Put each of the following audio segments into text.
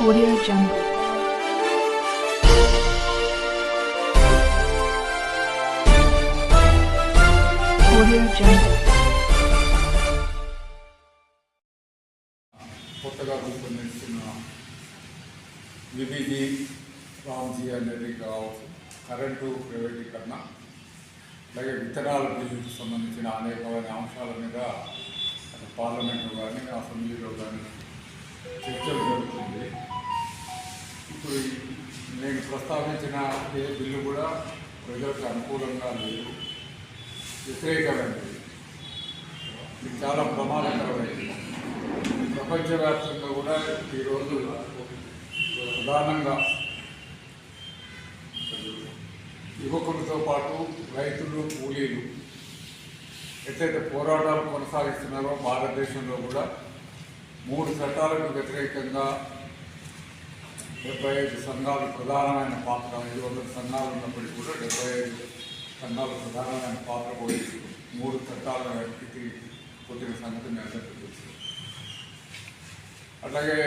Audio Jungle. Audio Jungle. కొత్తగా రూపొందించిన VBG Ramji అనేది కావచ్చు కరెంటు ప్రైవేటీకరణ అలాగే విత్తనాల బిల్లుకు సంబంధించిన అనేకమైన అంశాల మీద పార్లమెంట్లో కానీ అసెంబ్లీలో కానీ చర్చలు ఇప్పుడు నేను ప్రస్తావించిన ఏ బిల్లు కూడా ప్రజలకు అనుకూలంగా లేదు. వ్యతిరేకమైనది. ఇది చాలా ప్రమాదకరమైనది. ప్రపంచవ్యాప్తంగా కూడా ఈరోజు ప్రధానంగా యువకులతో పాటు రైతులు కూలీలు ఎట్లయితే పోరాటాలు కొనసాగిస్తున్నారో భారతదేశంలో కూడా మూడు చట్టాలకు వ్యతిరేకంగా డెబ్బై ఐదు సంఘాలు ప్రధానమైన పాత్ర ఐదు వందల సంఘాలు ఉన్నప్పటికీ కూడా డెబ్బై ఐదు సంఘాలు ప్రధానమైన పాత్ర పోయి మూడు చట్టాల వ్యక్తికి పుట్టిన సంగతి మీ అందరికీ తెలుసు. అట్లాగే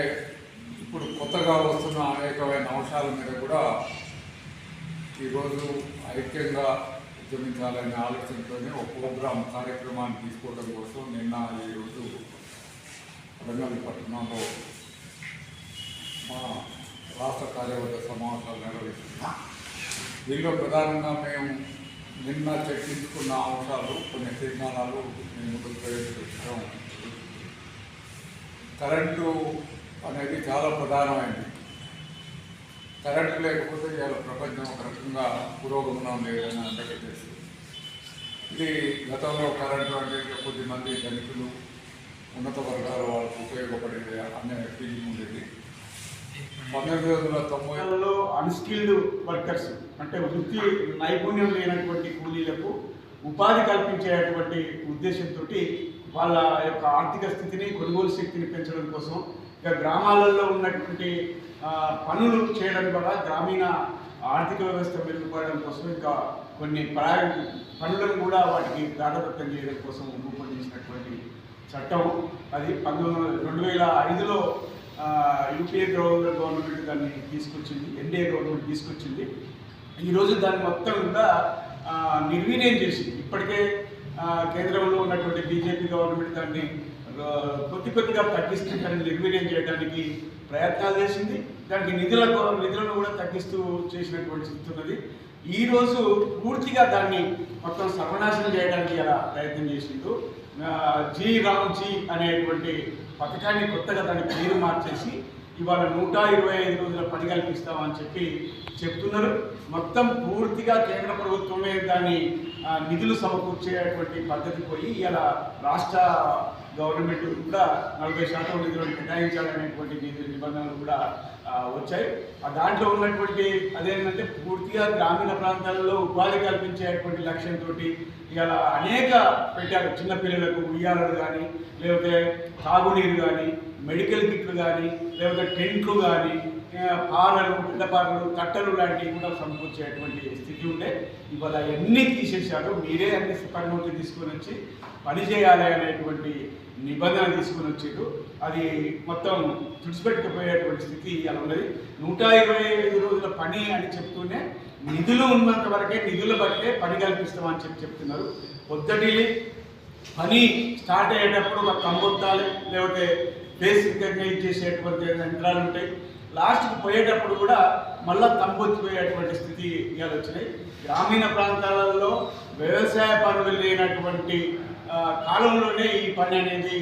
ఇప్పుడు కొత్తగా వస్తున్న అనేకమైన అంశాల మీద కూడా ఈరోజు ఐక్యంగా ఉద్యమించాలనే ఆలోచనతోనే ఒక ప్రోగ్రామ్ కార్యక్రమాన్ని తీసుకోవడం కోసం నిన్న ఈరోజు రంగల్ పట్టణంలో రాష్ట్ర కార్యవర్గ సమావేశాలు నిర్వహిస్తున్నాం. దీనిలో ప్రధానంగా మేము నిన్న చర్చించుకున్న అంశాలు కొన్ని తీర్మానాలు మేము ముందుకు ప్రవేశపెట్టడం కరెంటు అనేది చాలా ప్రధానమైనది. కరెంటు లేకపోతే ఇవాళ ప్రపంచం ఒక రకంగా పురోగమనం లేదని అందరికీ తెలుసు. ఇది గతంలో కరెంటు అంటే కొద్ది మంది ధనికులు ఉన్నత వర్గాల వాళ్ళకు ఉపయోగపడేది అనే ఫీలింగ్ ఉండేది. పంతొమ్మిది వందల అన్స్కిల్డ్ వర్కర్స్ అంటే వృత్తి నైపుణ్యం లేనటువంటి కూలీలకు ఉపాధి కల్పించేటువంటి ఉద్దేశంతో వాళ్ళ యొక్క ఆర్థిక స్థితిని కొనుగోలు శక్తిని పెంచడం కోసం ఇక గ్రామాలలో ఉన్నటువంటి పనులు చేయడం ద్వారా గ్రామీణ ఆర్థిక వ్యవస్థ మెరుగుపడడం కోసం ఇంకా కొన్ని ప్రా పనులను కూడా వాటికి దాటదత్తం చేయడం కోసం రూపొందించినటువంటి చట్టం. అది పంతొమ్మిది రెండు వేల ఐదులో యూపీఏ గవర్నమెంట్ గవర్నమెంట్ దాన్ని తీసుకొచ్చింది ఎన్డీఏ గవర్నమెంట్ తీసుకొచ్చింది. ఈరోజు దాన్ని మొత్తం కూడా ఆ, నిర్వీర్యం చేసింది. ఇప్పటికే కేంద్రంలో ఉన్నటువంటి బీజేపీ గవర్నమెంట్ దాన్ని కొద్ది కొద్దిగా తగ్గిస్తూ దాన్ని నిర్వీర్యం చేయడానికి ప్రయత్నాలు చేసింది. దానికి నిధుల నిధులను కూడా తగ్గిస్తూ చేసినటువంటి స్థితి ఉన్నది. ఈరోజు పూర్తిగా దాన్ని మొత్తం సర్వనాశనం చేయడానికి అలా ప్రయత్నం చేసిండు. జీ రామ్ జీ అనేటువంటి పథకాన్ని కొత్తగా దాని పేరు మార్చేసి ఇవాళ నూట ఇరవై ఐదు రోజుల పని కల్పిస్తామని చెప్పి చెప్తున్నారు. మొత్తం పూర్తిగా కేంద్ర ప్రభుత్వమే దాన్ని నిధులు సమకూర్చేటువంటి పద్ధతి పోయి ఇలా రాష్ట్ర గవర్నమెంట్ కూడా నలభై శాతం నిధులను కేటాయించాలనేటువంటి నిబంధనలు కూడా వచ్చాయి. ఆ దాంట్లో ఉన్నటువంటి అదేంటంటే పూర్తిగా గ్రామీణ ప్రాంతాలలో ఉపాధి కల్పించేటువంటి లక్ష్యంతో ఇవాళ అనేక పెట్టారు. చిన్నపిల్లలకు ఉయ్యాలలు కానీ లేకపోతే తాగునీరు కానీ మెడికల్ కిట్లు కానీ లేకపోతే టెంట్లు కానీ పాలలు పెద్ద కట్టలు లాంటివి కూడా సమకూర్చేటువంటి స్థితి ఉండే. ఇవాళ అన్నీ తీసేశారు మీరే అన్ని పనిముట్లు తీసుకొని వచ్చి పని చేయాలి అనేటువంటి నిబంధన తీసుకొని వచ్చారు అది మొత్తం తుడిచిపెట్టుకుపోయేటువంటి స్థితి అలా ఉన్నది. నూట ఇరవై ఐదు రోజుల పని అని చెప్తూనే నిధులు ఉన్నంత వరకే నిధులు బట్టే పని కల్పిస్తామని చెప్పి చెప్తున్నారు. పొద్దుటి పని స్టార్ట్ అయ్యేటప్పుడు ఒక కంబొత్తాలి లేకపోతే ఫేస్ రికగ్నైజ్ చేసేటువంటి యంత్రాలు ఉంటాయి. లాస్ట్కి పోయేటప్పుడు కూడా మళ్ళా తంపొచ్చిపోయేటువంటి స్థితి ఇవాళ వచ్చినాయి. గ్రామీణ ప్రాంతాలలో వ్యవసాయ పనులు లేనటువంటి కాలంలోనే ఈ పని అనేది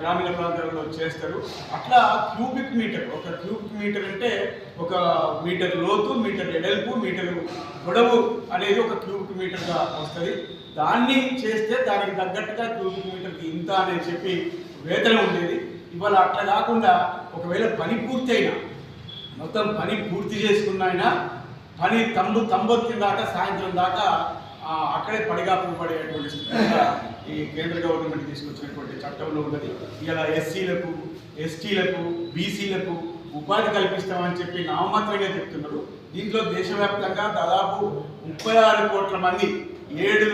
గ్రామీణ ప్రాంతాలలో చేస్తారు. అట్లా క్యూబిక్ మీటర్ ఒక క్యూబిక్ మీటర్ అంటే ఒక మీటర్ లోతు మీటర్ ఎడల్పు మీటర్ పొడవు అనేది ఒక క్యూబిక్ మీటర్గా వస్తుంది. దాన్ని చేస్తే దానికి తగ్గట్టుగా క్యూబిక్ మీటర్కి ఇంత అని చెప్పి వేతనం ఉండేది. ఇవాళ అట్లా కాకుండా ఒకవేళ పని పూర్తి అయినా మొత్తం పని పూర్తి చేసుకున్న పని తమ్ము తంబొత్తిన దాకా సాయంత్రం దాకా అక్కడే పడిగాపు పడేటువంటి ఈ కేంద్ర గవర్నమెంట్ తీసుకొచ్చినటువంటి చట్టంలో ఉన్నది. ఇలా ఎస్సీలకు ఎస్టీలకు బీసీలకు ఉపాధి కల్పిస్తామని చెప్పి నామమాత్రంగా చెప్తున్నారు. దీంట్లో దేశవ్యాప్తంగా దాదాపు ముప్పై ఆరు కోట్ల మంది ఏడు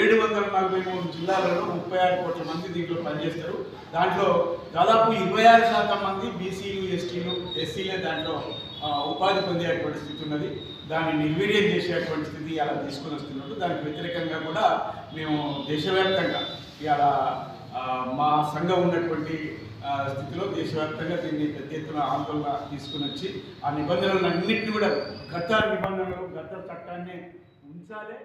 ఏడు వందల నలభై మూడు జిల్లాలలో ముప్పై ఆరు కోట్ల మంది దీంట్లో పనిచేస్తారు. దాంట్లో దాదాపు ఇరవై ఆరు శాతం మంది బీసీలు ఎస్టీలు ఎస్సీలే దాంట్లో ఉపాధి పొందేటువంటి స్థితి ఉన్నది. దాన్ని నిర్వీర్యం చేసేటువంటి స్థితి అలా తీసుకొని వస్తున్నట్టు దానికి వ్యతిరేకంగా కూడా మేము దేశవ్యాప్తంగా ఇలా మా సంఘం ఉన్నటువంటి స్థితిలో దేశవ్యాప్తంగా దీన్ని పెద్ద ఎత్తున ఆందోళన తీసుకుని వచ్చి ఆ నిబంధనలన్నింటినీ కూడా గత నిబంధనలు గత చట్టాన్ని ఉంచాలి.